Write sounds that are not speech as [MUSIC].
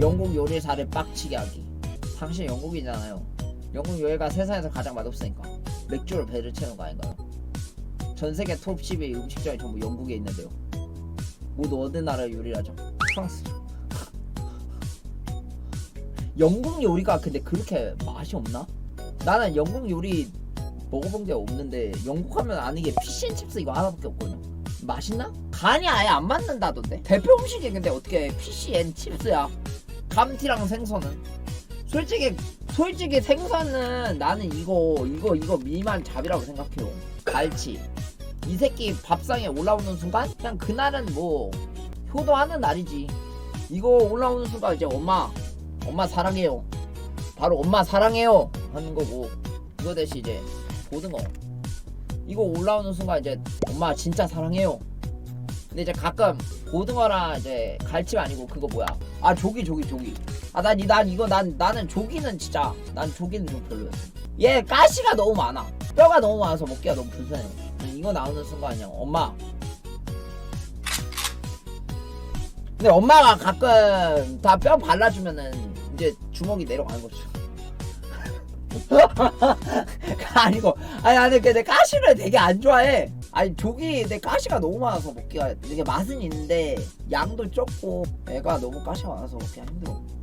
영국 요리사를 빡치게 하기. 당신 영국이잖아요. 영국 요리가 세상에서 가장 맛없으니까 맥주로 배를 채우는 거 아닌가요? 전 세계 톱 10의 음식점이 전부 영국에 있는데요. 모두 어느 나라의 요리라죠? 프랑스. [LAUGHS] 영국 요리가 근데 그렇게 맛이 없나? 나는 영국 요리 먹어본 게 없는데 영국 하면 아는 게 피쉬앤칩스 이거 하나밖에 없거든요. 맛있나? 간이 아예 안 맞는다던데. 대표 음식이 근데 어떻게 피쉬앤칩스야? 감튀랑 생선은? 솔직히 솔직히 생선은 나는 이거 이거 이거 미만 잡이라고 생각해요. 갈치. 이 새끼 밥상에 올라오는 순간 그냥 그날은 뭐 효도하는 날이지. 이거 올라오는 순간 이제 엄마 엄마 사랑해요. 바로 엄마 사랑해요 하는 거고 이거 대신 이제 고등어 이거 올라오는 순간 이제 엄마 진짜 사랑해요. 근데 이제 가끔 고등어랑 이제 갈치 아니고 그거 뭐야? 아 조기 조기 조기. 아난 난 이거 난 나는 조기는 진짜 난 조기는 좀 별로였어. 얘 가시가 너무 많아. 뼈가 너무 많아서 먹기가 너무 불편해. 이거 나오는 순간 그냥 엄마. 근데 엄마가 가끔 다 뼈 발라주면은 이제 주먹이 내려가는 거죠. [LAUGHS] [LAUGHS] 아니고 아니 아니 근데 가시를 되게 안 좋아해. 아니 조기 내 가시가 너무 많아서 먹기가 되게 맛은 있는데 양도 적고 애가 너무 가시가 많아서 먹기가 힘들어.